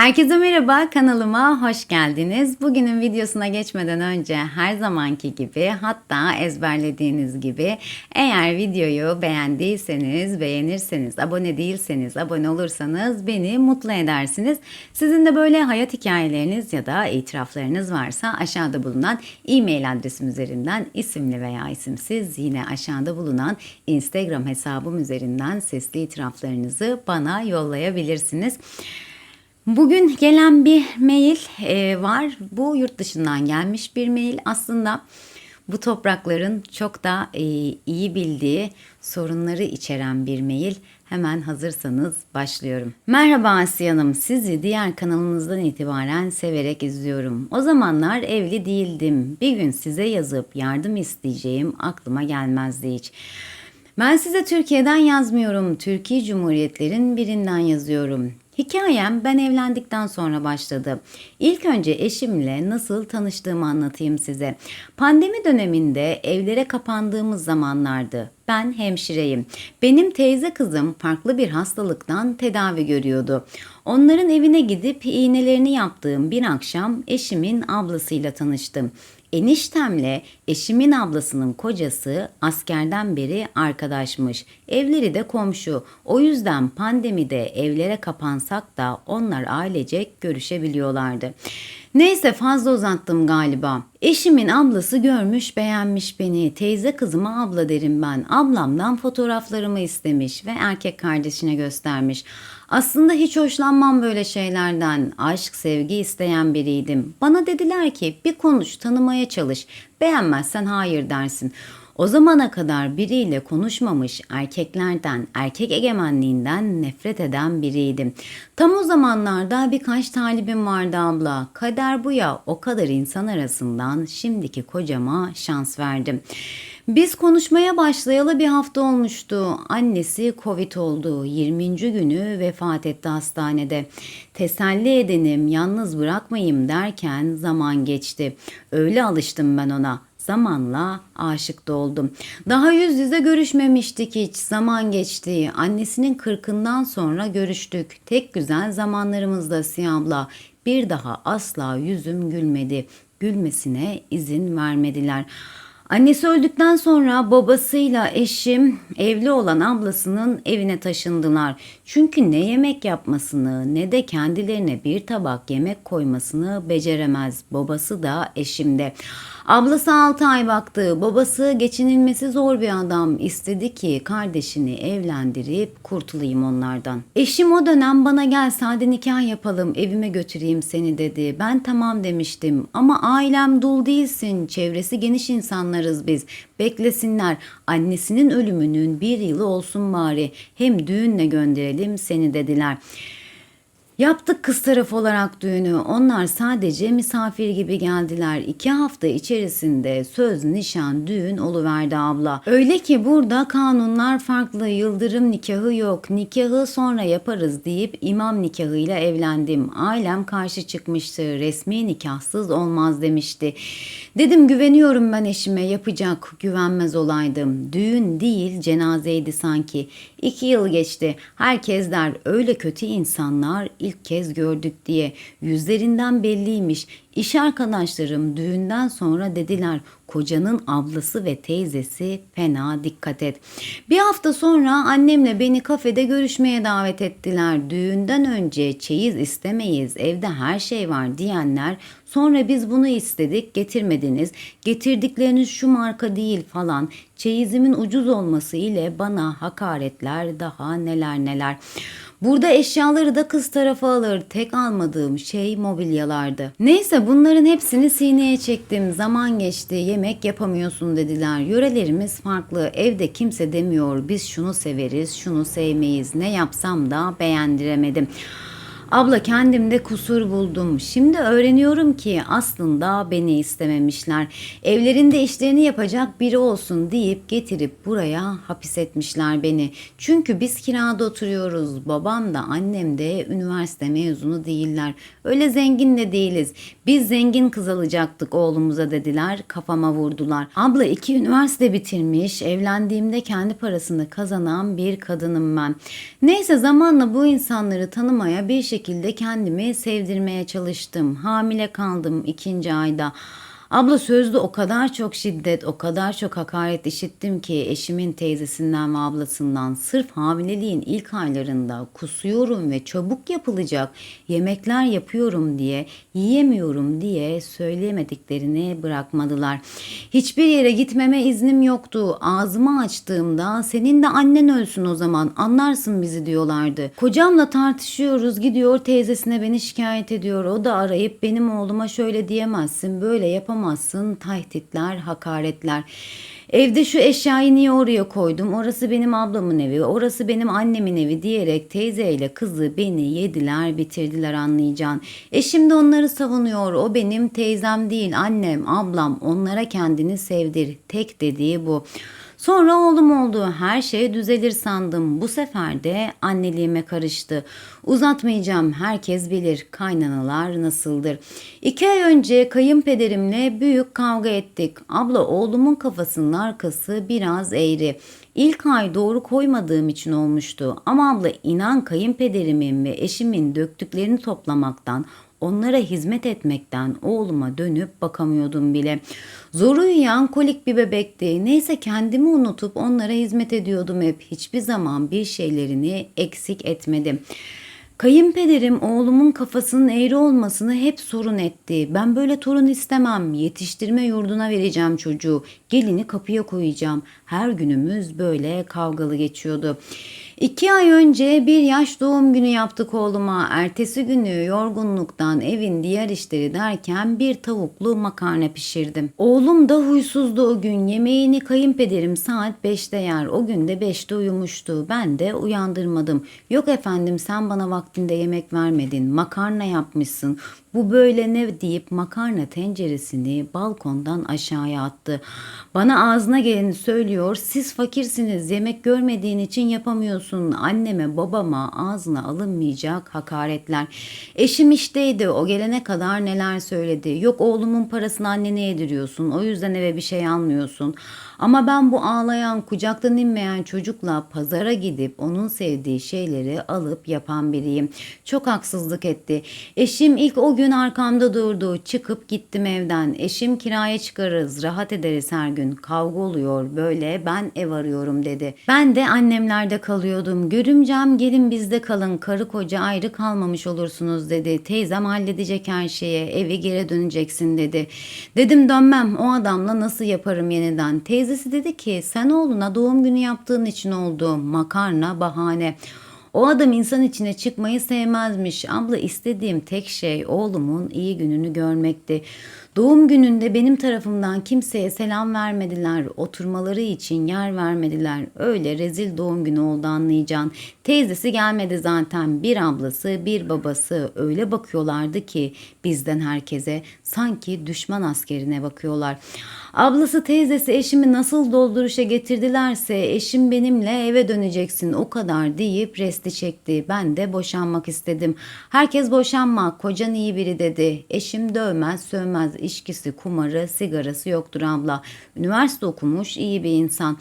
Herkese merhaba kanalıma hoş geldiniz. Bugünün videosuna geçmeden önce her zamanki gibi hatta ezberlediğiniz gibi eğer videoyu beğendiyseniz, beğenirseniz, abone değilseniz, abone olursanız beni mutlu edersiniz. Sizin de böyle hayat hikayeleriniz ya da itiraflarınız varsa aşağıda bulunan e-mail adresim üzerinden isimli veya isimsiz yine aşağıda bulunan Instagram hesabım üzerinden sesli itiraflarınızı bana yollayabilirsiniz. Bugün gelen bir mail e, var. Bu yurt dışından gelmiş bir mail. Aslında bu toprakların çok da e, iyi bildiği sorunları içeren bir mail. Hemen hazırsanız başlıyorum. Merhaba Asiye Hanım. Sizi diğer kanalınızdan itibaren severek izliyorum. O zamanlar evli değildim. Bir gün size yazıp yardım isteyeceğim aklıma gelmezdi hiç. Ben size Türkiye'den yazmıyorum. Türkiye Cumhuriyetlerin birinden yazıyorum. Hikayem ben evlendikten sonra başladı. İlk önce eşimle nasıl tanıştığımı anlatayım size. Pandemi döneminde evlere kapandığımız zamanlardı. Ben hemşireyim. Benim teyze kızım farklı bir hastalıktan tedavi görüyordu. Onların evine gidip iğnelerini yaptığım bir akşam eşimin ablasıyla tanıştım. Eniştemle eşimin ablasının kocası askerden beri arkadaşmış. Evleri de komşu. O yüzden pandemide evlere kapansak da onlar ailecek görüşebiliyorlardı. Neyse fazla uzattım galiba. Eşimin ablası görmüş beğenmiş beni. Teyze kızıma abla derim ben. Ablamdan fotoğraflarımı istemiş ve erkek kardeşine göstermiş. Aslında hiç hoşlanmam böyle şeylerden. Aşk, sevgi isteyen biriydim. Bana dediler ki bir konuş, tanımaya çalış. Beğenmezsen hayır dersin. O zamana kadar biriyle konuşmamış erkeklerden, erkek egemenliğinden nefret eden biriydim. Tam o zamanlarda birkaç talibim vardı abla. Kader bu ya o kadar insan arasından şimdiki kocama şans verdim. Biz konuşmaya başlayalı bir hafta olmuştu. Annesi Covid oldu. 20. günü vefat etti hastanede. Teselli edenim, yalnız bırakmayayım derken zaman geçti. Öyle alıştım ben ona. Zamanla aşık da oldum. Daha yüz yüze görüşmemiştik hiç. Zaman geçti. Annesinin kırkından sonra görüştük. Tek güzel zamanlarımızda Siyah abla. Bir daha asla yüzüm gülmedi. Gülmesine izin vermediler. Annesi öldükten sonra babasıyla eşim evli olan ablasının evine taşındılar. Çünkü ne yemek yapmasını ne de kendilerine bir tabak yemek koymasını beceremez. Babası da eşim de. Ablası 6 ay baktı. Babası geçinilmesi zor bir adam. İstedi ki kardeşini evlendirip kurtulayım onlardan. Eşim o dönem bana gel sade nikah yapalım evime götüreyim seni dedi. Ben tamam demiştim ama ailem dul değilsin. Çevresi geniş insanlarız biz. Beklesinler. Annesinin ölümünün bir yılı olsun bari. Hem düğünle gönderelim seni dediler. Yaptık kız tarafı olarak düğünü. Onlar sadece misafir gibi geldiler. İki hafta içerisinde söz, nişan, düğün oluverdi abla. Öyle ki burada kanunlar farklı. Yıldırım nikahı yok. Nikahı sonra yaparız deyip imam nikahıyla evlendim. Ailem karşı çıkmıştı. Resmi nikahsız olmaz demişti. Dedim güveniyorum ben eşime yapacak. Güvenmez olaydım. Düğün değil cenazeydi sanki. İki yıl geçti. Herkes der öyle kötü insanlar ilk kez gördük diye. Yüzlerinden belliymiş. İş arkadaşlarım düğünden sonra dediler kocanın ablası ve teyzesi fena dikkat et. Bir hafta sonra annemle beni kafede görüşmeye davet ettiler. Düğünden önce çeyiz istemeyiz evde her şey var diyenler sonra biz bunu istedik getirmediniz. Getirdikleriniz şu marka değil falan. Çeyizimin ucuz olması ile bana hakaretler daha neler neler. Burada eşyaları da kız tarafı alır. Tek almadığım şey mobilyalardı. Neyse bunların hepsini sineye çektim. Zaman geçti. Yemek yapamıyorsun dediler. Yörelerimiz farklı. Evde kimse demiyor. Biz şunu severiz, şunu sevmeyiz. Ne yapsam da beğendiremedim. Abla kendimde kusur buldum. Şimdi öğreniyorum ki aslında beni istememişler. Evlerinde işlerini yapacak biri olsun deyip getirip buraya hapis etmişler beni. Çünkü biz kirada oturuyoruz. Babam da annem de üniversite mezunu değiller. Öyle zengin de değiliz. Biz zengin kız alacaktık oğlumuza dediler. Kafama vurdular. Abla iki üniversite bitirmiş. Evlendiğimde kendi parasını kazanan bir kadınım ben. Neyse zamanla bu insanları tanımaya bir şekilde şekilde kendimi sevdirmeye çalıştım. Hamile kaldım ikinci ayda. Abla sözde o kadar çok şiddet, o kadar çok hakaret işittim ki eşimin teyzesinden ve ablasından sırf hamileliğin ilk aylarında kusuyorum ve çabuk yapılacak yemekler yapıyorum diye, yiyemiyorum diye söyleyemediklerini bırakmadılar. Hiçbir yere gitmeme iznim yoktu. Ağzımı açtığımda senin de annen ölsün o zaman anlarsın bizi diyorlardı. Kocamla tartışıyoruz gidiyor teyzesine beni şikayet ediyor. O da arayıp benim oğluma şöyle diyemezsin böyle yapamazsın tahditler hakaretler. Evde şu eşyayı niye oraya koydum? Orası benim ablamın evi, orası benim annemin evi diyerek teyzeyle kızı beni yediler, bitirdiler anlayacağın. Eşim de onları savunuyor. O benim teyzem değil, annem, ablam. Onlara kendini sevdir. Tek dediği bu. Sonra oğlum oldu. Her şey düzelir sandım. Bu sefer de anneliğime karıştı. Uzatmayacağım. Herkes bilir kaynanalar nasıldır. İki ay önce kayınpederimle büyük kavga ettik. Abla oğlumun kafasının arkası biraz eğri. İlk ay doğru koymadığım için olmuştu. Ama abla inan kayınpederimin ve eşimin döktüklerini toplamaktan, onlara hizmet etmekten oğluma dönüp bakamıyordum bile. Zor uyuyan kolik bir bebekti. Neyse kendimi unutup onlara hizmet ediyordum hep. Hiçbir zaman bir şeylerini eksik etmedim. Kayınpederim oğlumun kafasının eğri olmasını hep sorun etti. Ben böyle torun istemem. Yetiştirme yurduna vereceğim çocuğu. Gelini kapıya koyacağım. Her günümüz böyle kavgalı geçiyordu. İki ay önce bir yaş doğum günü yaptık oğluma. Ertesi günü yorgunluktan evin diğer işleri derken bir tavuklu makarna pişirdim. Oğlum da huysuzdu o gün. Yemeğini kayınpederim saat 5'te yer. O gün de 5'te uyumuştu. Ben de uyandırmadım. Yok efendim sen bana vaktinde yemek vermedin. Makarna yapmışsın. Bu böyle ne deyip makarna tenceresini balkondan aşağıya attı. Bana ağzına geleni söylüyor. Siz fakirsiniz. Yemek görmediğin için yapamıyorsun. Anneme babama ağzına alınmayacak hakaretler. Eşim işteydi. O gelene kadar neler söyledi. Yok oğlumun parasını annene yediriyorsun. O yüzden eve bir şey almıyorsun. Ama ben bu ağlayan, kucaktan inmeyen çocukla pazara gidip onun sevdiği şeyleri alıp yapan biriyim. Çok haksızlık etti. Eşim ilk o gün arkamda durdu. Çıkıp gittim evden. Eşim kiraya çıkarız, rahat ederiz her gün. Kavga oluyor böyle ben ev arıyorum dedi. Ben de annemlerde kalıyordum. Görümcem gelin bizde kalın. Karı koca ayrı kalmamış olursunuz dedi. Teyzem halledecek her şeye. Evi geri döneceksin dedi. Dedim dönmem. O adamla nasıl yaparım yeniden? Teyzesi dedi ki sen oğluna doğum günü yaptığın için oldu. Makarna bahane. O adam insan içine çıkmayı sevmezmiş. Abla istediğim tek şey oğlumun iyi gününü görmekti. Doğum gününde benim tarafımdan kimseye selam vermediler. Oturmaları için yer vermediler. Öyle rezil doğum günü oldu anlayacağın. Teyzesi gelmedi zaten. Bir ablası, bir babası öyle bakıyorlardı ki bizden herkese sanki düşman askerine bakıyorlar. Ablası teyzesi eşimi nasıl dolduruşa getirdilerse eşim benimle eve döneceksin o kadar deyip resti çekti. Ben de boşanmak istedim. Herkes boşanma kocan iyi biri dedi. Eşim dövmez sövmez içkisi kumarı sigarası yoktur abla. Üniversite okumuş iyi bir insan.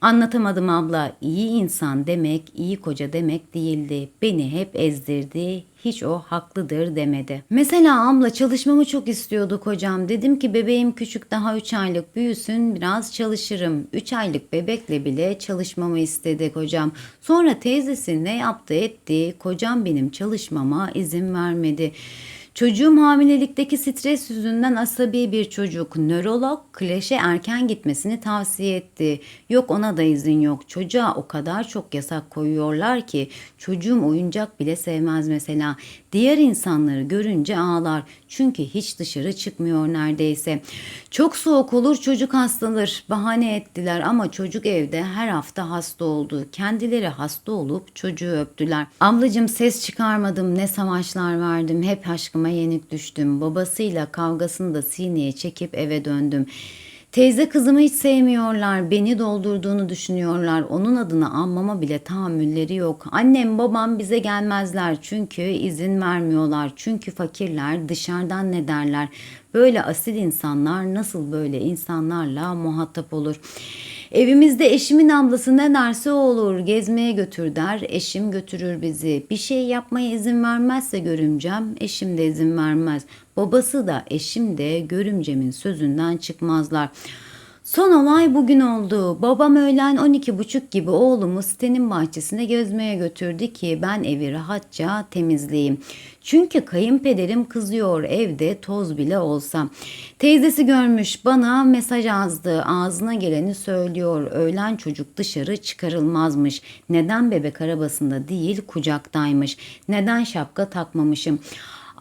Anlatamadım abla. İyi insan demek, iyi koca demek değildi. Beni hep ezdirdi. Hiç o haklıdır demedi. Mesela abla çalışmamı çok istiyordu kocam. Dedim ki bebeğim küçük daha 3 aylık büyüsün biraz çalışırım. 3 aylık bebekle bile çalışmamı istedi kocam. Sonra teyzesi ne yaptı etti. Kocam benim çalışmama izin vermedi. Çocuğum hamilelikteki stres yüzünden asabi bir çocuk. Nörolog kreşe erken gitmesini tavsiye etti. Yok ona da izin yok. Çocuğa o kadar çok yasak koyuyorlar ki çocuğum oyuncak bile sevmez mesela. Diğer insanları görünce ağlar. Çünkü hiç dışarı çıkmıyor neredeyse. Çok soğuk olur çocuk hastalanır. Bahane ettiler ama çocuk evde her hafta hasta oldu. Kendileri hasta olup çocuğu öptüler. Ablacım ses çıkarmadım ne savaşlar verdim. Hep aşkıma yenik düştüm. Babasıyla kavgasını da sineye çekip eve döndüm. Teyze kızımı hiç sevmiyorlar. Beni doldurduğunu düşünüyorlar. Onun adını anmama bile tahammülleri yok. Annem babam bize gelmezler. Çünkü izin vermiyorlar. Çünkü fakirler dışarıdan ne derler. Böyle asil insanlar nasıl böyle insanlarla muhatap olur? Evimizde eşimin ablası ne derse olur. Gezmeye götür der. Eşim götürür bizi. Bir şey yapmaya izin vermezse görümcem eşim de izin vermez. Babası da eşim de görümcemin sözünden çıkmazlar. Son olay bugün oldu. Babam öğlen 12.30 gibi oğlumu sitenin bahçesine gezmeye götürdü ki ben evi rahatça temizleyeyim. Çünkü kayınpederim kızıyor evde toz bile olsa. Teyzesi görmüş bana mesaj yazdı. Ağzına geleni söylüyor. Öğlen çocuk dışarı çıkarılmazmış. Neden bebek arabasında değil kucaktaymış. Neden şapka takmamışım.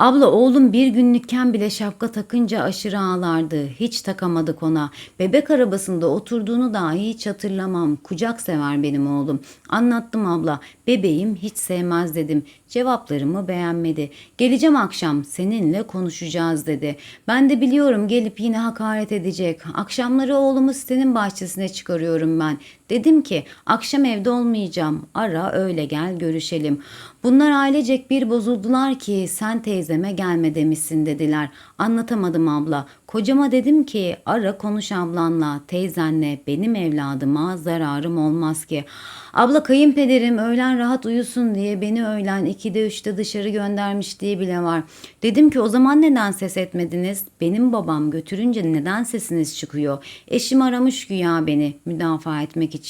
Abla oğlum bir günlükken bile şapka takınca aşırı ağlardı. Hiç takamadık ona. Bebek arabasında oturduğunu dahi hiç hatırlamam. Kucak sever benim oğlum. Anlattım abla. Bebeğim hiç sevmez dedim. Cevaplarımı beğenmedi. Geleceğim akşam seninle konuşacağız dedi. Ben de biliyorum gelip yine hakaret edecek. Akşamları oğlumu sitenin bahçesine çıkarıyorum ben. Dedim ki akşam evde olmayacağım. Ara öyle gel görüşelim. Bunlar ailecek bir bozuldular ki sen teyzeme gelme demişsin dediler. Anlatamadım abla. Kocama dedim ki ara konuş ablanla, teyzenle benim evladıma zararım olmaz ki. Abla kayınpederim öğlen rahat uyusun diye beni öğlen 2'de 3'te dışarı göndermiş diye bile var. Dedim ki o zaman neden ses etmediniz? Benim babam götürünce neden sesiniz çıkıyor? Eşim aramış güya beni müdafaa etmek için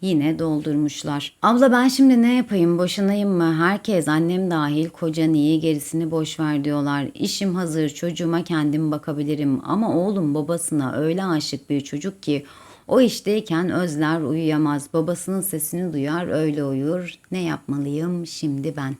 yine doldurmuşlar. Abla ben şimdi ne yapayım boşanayım mı? Herkes annem dahil kocan iyi gerisini boş ver diyorlar. İşim hazır çocuğuma kendim bakabilirim ama oğlum babasına öyle aşık bir çocuk ki o işteyken özler uyuyamaz. Babasının sesini duyar öyle uyur. Ne yapmalıyım şimdi ben?